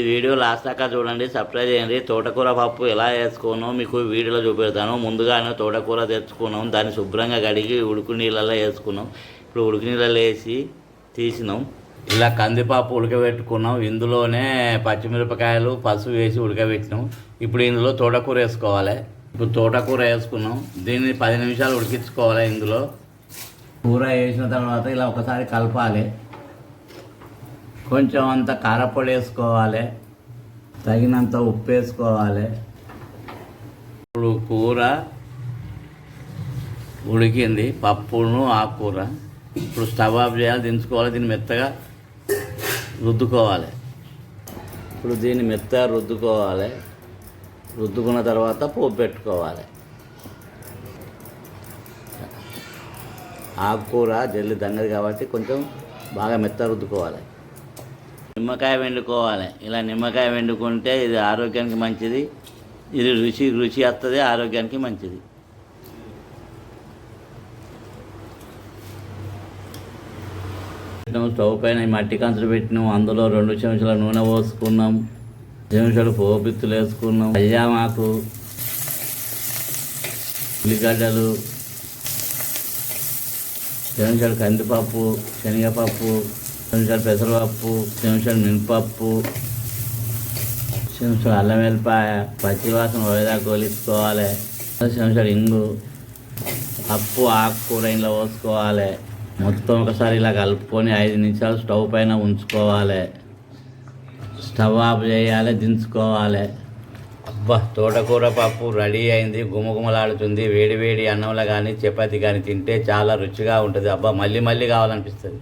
ఈ video last దాకా చూడండి సబ్స్క్రైబ్ చేయండి. తోటకూర పప్పు ఎలా వేసుకున్నాం మీకు వీడియోలో చూపెడతాను. ముందుగానే తోటకూర తెచ్చుకున్నాం. దాన్ని శుభ్రంగా కడిగి ఉడుకు నీళ్ళలో వేసుకున్నాం. ఇప్పుడు ఉడుకు నీళ్ళలో వేసి తీసినాం. ఇలా కందిపప్పు ఉడకబెట్టుకున్నాం. ఇందులోనే పచ్చిమిరపకాయలు పసుపు వేసి ఉడకబెట్టినాం. ఇప్పుడు ఇందులో తోటకూర వేసుకోవాలి. ఇప్పుడు తోటకూర వేసుకున్నాం. దీన్ని పది నిమిషాలు ఉడికించుకోవాలి ఇందులో. కూర వేసిన తర్వాత ఇలా ఒకసారి కలపాలి. కొంచెం అంత కారపొడి వేసుకోవాలి. తగినంత ఉప్పు వేసుకోవాలి. ఇప్పుడు కూర ఉడికింది. పప్పును ఆకుకూర. ఇప్పుడు స్టవ్ ఆఫ్ చేయాలి దించుకోవాలి. దీన్ని మెత్తగా రుద్దుకోవాలి. ఇప్పుడు దీన్ని మెత్తగా రుద్దుకోవాలి. రుద్దుకున్న తర్వాత పోపు పెట్టుకోవాలి. ఆకుకూర జల్లి దంగది కాబట్టి కొంచెం బాగా మెత్త రుద్దుకోవాలి. నిమ్మకాయ వండుకోవాలి ఇలా నిమ్మకాయ వండుకుంటే ఇది ఆరోగ్యానికి మంచిది. ఇది రుచి రుచి వస్తుంది ఆరోగ్యానికి మంచిది. స్టవ్ పైన మట్టి కంచులు పెట్టినాం. అందులో రెండు చెంచాల నూనె పోసుకున్నాం. చెంచాలు పోపిత్తులు వేసుకున్నాం. అయ్యామాకు ఉల్లిగడ్డలు చెంచాలు కందిపప్పు శనగపప్పు నిమిషాలు పెసరపప్పు నిమిషాలు మినపప్పు చెంచాడు అల్లం వెల్లిపాయ పచ్చివాసన వైదా కొలుసుకోవాలి చెంచాడు ఇంగు పప్పు ఆకుకూర ఇంట్లో పోసుకోవాలి. మొత్తం ఒకసారి ఇలా కలుపుకొని ఐదు నిమిషాలు స్టవ్ పైన ఉంచుకోవాలి. స్టవ్ ఆఫ్ చేయాలి దించుకోవాలి. అబ్బా తోటకూర పప్పు రెడీ అయింది గుమగుమలాడుతుంది. వేడి వేడి అన్నంలో కానీ చపాతి కానీ తింటే చాలా రుచిగా ఉంటుంది. అబ్బా మళ్ళీ మళ్ళీ కావాలనిపిస్తుంది.